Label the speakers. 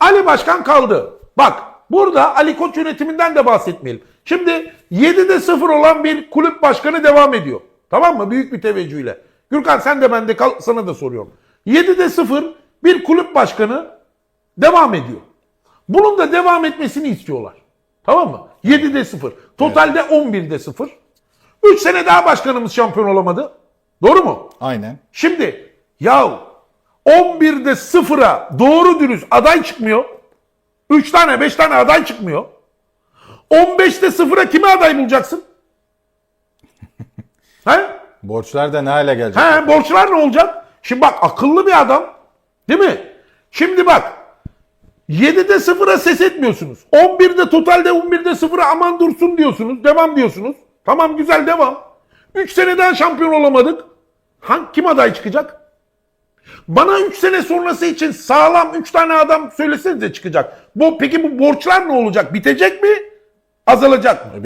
Speaker 1: Ali Başkan kaldı. Bak burada Ali Koç yönetiminden de bahsetmeyelim. Şimdi 7'de 0 olan bir kulüp başkanı devam ediyor. Tamam mı? Büyük bir teveccühle. Gürkan sen de bende kal sana da soruyorum. 7'de 0 bir kulüp başkanı devam ediyor. Bunun da devam etmesini istiyorlar. Tamam mı? 7'de 0. Totalde 11'de 0. 3 sene daha başkanımız şampiyon olamadı. Doğru mu?
Speaker 2: Aynen.
Speaker 1: Şimdi ya 11'de 0'a doğru dürüst aday çıkmıyor. 3 tane 5 tane aday çıkmıyor. 15'te 0'a kime aday bulacaksın? He?
Speaker 2: Borçlar da ne hale gelecek?
Speaker 1: He, borçlar ne olacak? Şimdi bak akıllı bir adam. Değil mi? Şimdi bak 7'de 0'a ses etmiyorsunuz. 11'de totalde 11'de 0'a aman dursun diyorsunuz. Devam diyorsunuz. Tamam güzel devam. 3 seneden şampiyon olamadık. Hangi kim aday çıkacak? Bana 3 sene sonrası için sağlam 3 tane adam söylesenize çıkacak. Bu peki bu borçlar ne olacak? Bitecek mi? Azalacak mı?